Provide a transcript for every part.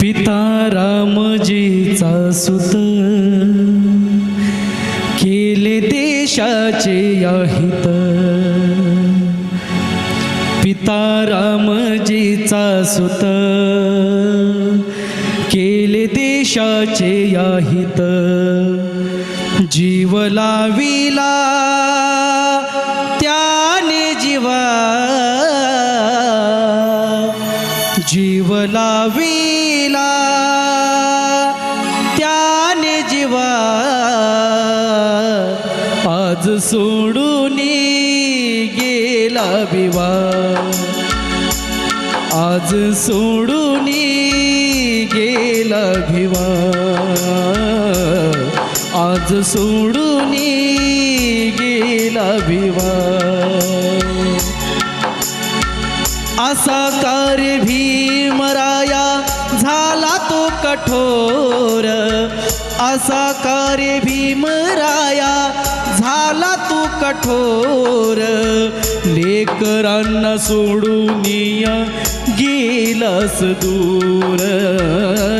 पिता रामजीचा सुत केले देशाचे याहित पिता रामजीचा सुत केले देशाचे याहित जीव लाविला त्याने जीवा. जीव का त्याने जीवा आज सोडून गेला विवा आज सोडून गेला भिवा. आज सोडून गेला भिवा. असा कार्य भीमराया झाला तो कठोर. असा कार्य भीमराया झाला तू कठोर. लेकरांना सोडून गेलास दूर.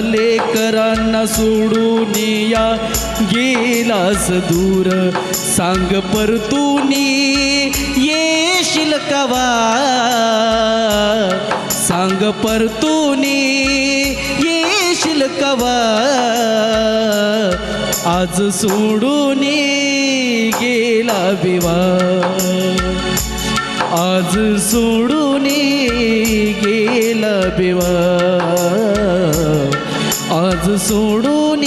लेकरांना सोडून या गेलास दूर. सांग परतूनी येशील कवा? माग परतूनी येशील कवा? आज सोडून गेला बिवा. आज सोडून गेला बिवा. आज सोडून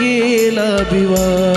गेला बिवा.